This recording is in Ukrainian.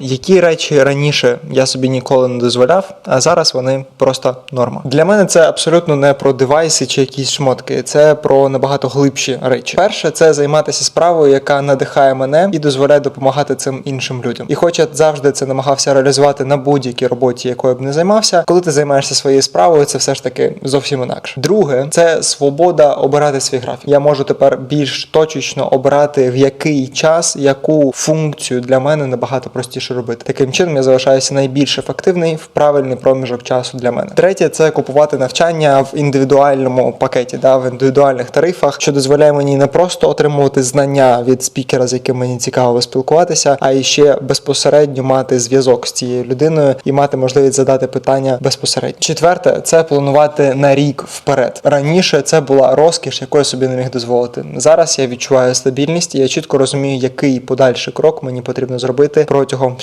Які речі раніше я собі ніколи не дозволяв, а зараз вони просто норма. Для мене це абсолютно не про девайси чи якісь шмотки, це про набагато глибші речі. Перше, це займатися справою, яка надихає мене і дозволяє допомагати цим іншим людям. І хоч я завжди це намагався реалізувати на будь-якій роботі, якою б не займався, коли ти займаєшся своєю справою, це все ж таки зовсім інакше. Друге, це свобода обирати свій графік. Я можу тепер більш точечно обирати в який час яку функцію для мене набагато простіше робити. Таким чином я залишаюся найбільш ефективний в правильний проміжок часу для мене. Третє це купувати навчання в індивідуальному пакеті, да, в індивідуальних тарифах, що дозволяє мені не просто отримувати знання від спікера, з яким мені цікаво спілкуватися, а і ще безпосередньо мати зв'язок з цією людиною і мати можливість задати питання безпосередньо. Четверте це планувати на рік вперед. Раніше це була розкіш, яку собі не міг дозволити. Зараз я відчуваю стабільність і я чітко розумію, який подальший крок мені потрібно зробити протягом